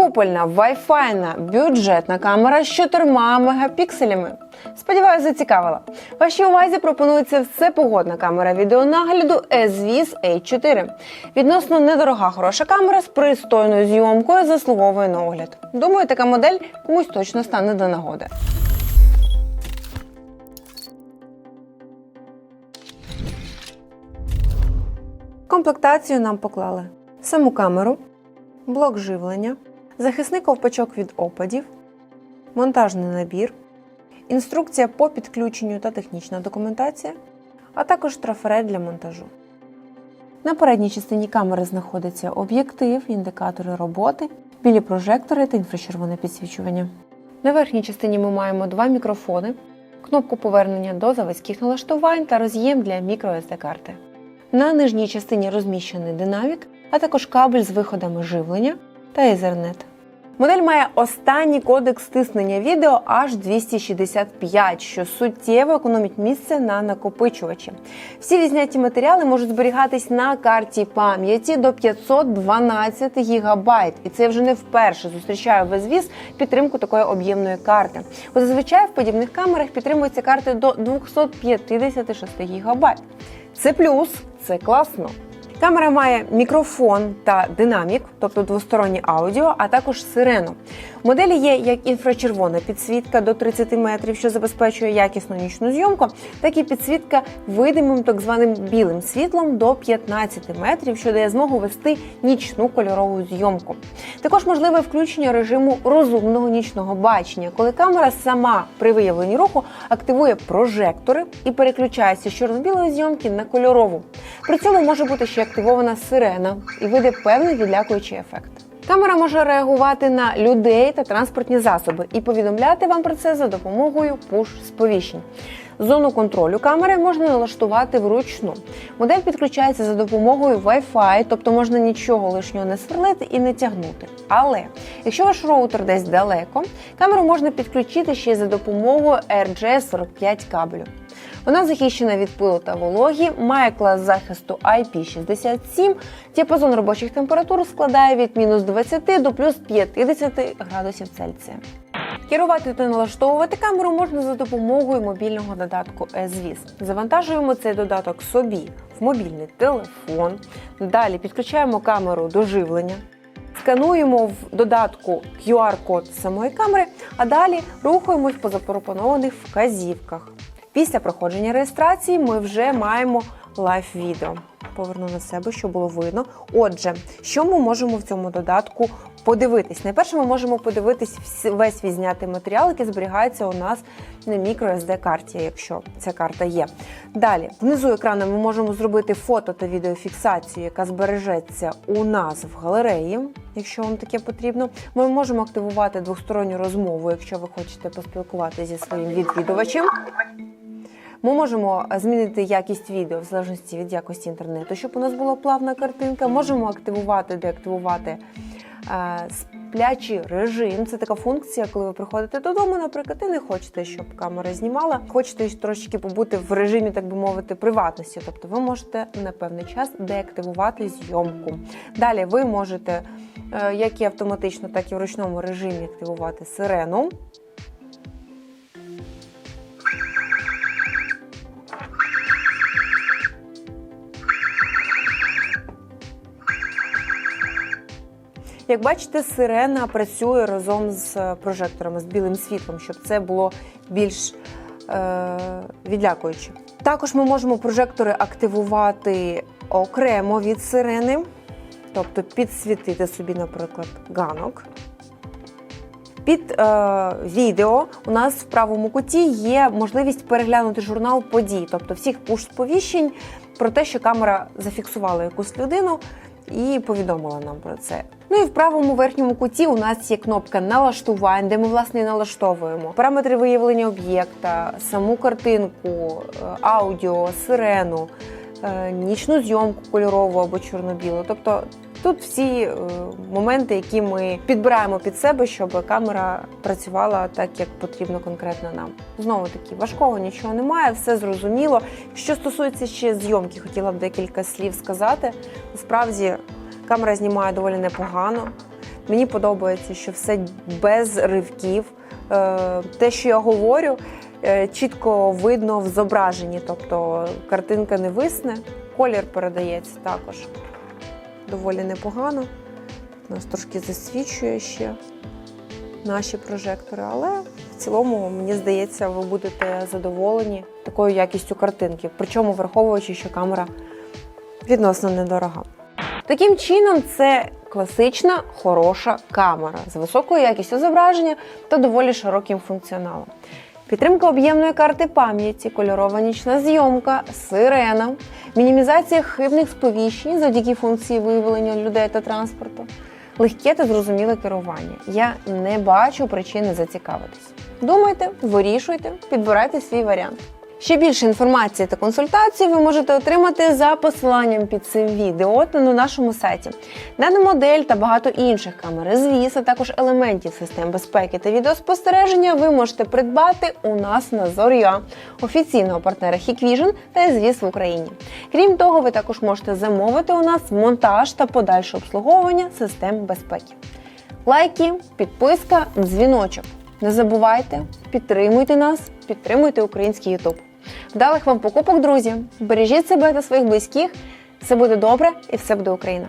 Купольна вайфайна бюджетна камера з 4 мегапікселями. Сподіваюся, зацікавила. Вашій увазі пропонується всепогодна камера відеонагляду SVIS H4. Відносно недорога хороша камера з пристойною зйомкою заслуговує на огляд. Думаю, така модель комусь точно стане до нагоди. Комплектацію нам поклали саму камеру, блок живлення, захисний ковпачок від опадів, монтажний набір, інструкція по підключенню та технічна документація, а також трафарет для монтажу. На передній частині камери знаходиться об'єктив, індикатори роботи, білі прожектори та інфрачервоне підсвічування. На верхній частині ми маємо два мікрофони, кнопку повернення до заводських налаштувань та роз'єм для microSD карти. На нижній частині розміщений динамік, а також кабель з виходами живлення та Ethernet. Модель має останній кодекс стиснення відео аж 265, що суттєво економить місце на накопичувачі. Всі відзняті матеріали можуть зберігатись на карті пам'яті до 512 ГБ. І це вже не вперше зустрічаю в звіз підтримку такої об'ємної карти. Бо зазвичай в подібних камерах підтримуються карти до 256 ГБ. Це плюс, це класно. Камера має мікрофон та динамік, тобто двостороннє аудіо, а також сирену. У моделі є як інфрачервона підсвітка до 30 метрів, що забезпечує якісну нічну зйомку, так і підсвітка видимим так званим білим світлом до 15 метрів, що дає змогу вести нічну кольорову зйомку. Також можливе включення режиму розумного нічного бачення, коли камера сама при виявленні руху активує прожектори і переключається з чорно-білої зйомки на кольорову. При цьому може бути ще активована сирена і вийде певний відлякуючий ефект. Камера може реагувати на людей та транспортні засоби і повідомляти вам про це за допомогою пуш-сповіщень. Зону контролю камери можна налаштувати вручну. Модель підключається за допомогою Wi-Fi, тобто можна нічого лишнього не сверлити і не тягнути. Але якщо ваш роутер десь далеко, камеру можна підключити ще й за допомогою RJ45 кабелю. Вона захищена від пилу та вологі, має клас захисту IP67, діапазон робочих температур складає від мінус 20 до плюс 50 градусів Цельсія. Керувати та налаштовувати камеру можна за допомогою мобільного додатку SVIS. Завантажуємо цей додаток собі в мобільний телефон. Далі підключаємо камеру до живлення. Скануємо в додатку QR-код самої камери, а далі рухаємось по запропонованих вказівках. Після проходження реєстрації ми вже маємо лайв-відео. Поверну на себе, щоб було видно. Отже, що ми можемо в цьому додатку подивитись? Найперше, ми можемо подивитись весь відзнятий матеріал, який зберігається у нас на microSD карті, якщо ця карта є. Далі, внизу екрану ми можемо зробити фото та відеофіксацію, яка збережеться у нас в галереї, якщо вам таке потрібно. Ми можемо активувати двосторонню розмову, якщо ви хочете поспілкуватися зі своїм відвідувачем. Ми можемо змінити якість відео в залежності від якості інтернету, щоб у нас була плавна картинка. Можемо активувати, деактивувати е, сплячий режим. Це така функція, коли ви приходите додому, наприклад, і не хочете, щоб камера знімала. Хочете трошечки побути в режимі, так би мовити, приватності. Тобто ви можете на певний час деактивувати зйомку. Далі ви можете е, як і автоматично, так і в ручному режимі активувати сирену. Як бачите, сирена працює разом з е, прожекторами, з білим світлом, щоб це було більш е, відлякуюче. Також ми можемо прожектори активувати окремо від сирени, тобто підсвітити собі, наприклад, ганок. Під е, відео у нас в правому куті є можливість переглянути журнал подій, тобто всіх пуш-сповіщень про те, що камера зафіксувала якусь людину і повідомила нам про це. Ну і в правому верхньому куті у нас є кнопка налаштувань, де ми власне налаштовуємо параметри виявлення об'єкта, саму картинку, е, аудіо, сирену, е, нічну зйомку кольорову або чорно-білу. Тобто тут всі е, моменти, які ми підбираємо під себе, щоб камера працювала так, як потрібно конкретно нам. Знову таки, важкого нічого немає, все зрозуміло. Що стосується ще зйомки, хотіла б декілька слів сказати. Насправді камера знімає доволі непогано. Мені подобається, що все без ривків. Е, Те, що я говорю, е, чітко видно в зображенні, тобто картинка не висне, колір передається також доволі непогано. Нас трошки засвічує ще наші прожектори, але в цілому, мені здається, ви будете задоволені такою якістю картинки, причому враховуючи, що камера відносно недорога. Таким чином, це класична хороша камера з високою якістю зображення та доволі широким функціоналом. Підтримка об'ємної карти пам'яті, кольорова нічна зйомка, сирена, мінімізація хибних сповіщень завдяки функції виявлення людей та транспорту, легке та зрозуміле керування. Я не бачу причини зацікавитись. Думайте, вирішуйте, підбирайте свій варіант. Ще більше інформації та консультацій ви можете отримати за посиланням під цим відео та на нашому сайті. Дана модель та багато інших камер звіс, а також елементів систем безпеки та відеоспостереження ви можете придбати у нас на Зоря, офіційного партнера Hikvision та звіс в Україні. Крім того, ви також можете замовити у нас монтаж та подальше обслуговування систем безпеки. Лайки, підписка, дзвіночок. Не забувайте, підтримуйте нас, підтримуйте український Ютуб. Вдалих вам покупок, друзі! Бережіть себе та своїх близьких. Все буде добре і все буде Україна!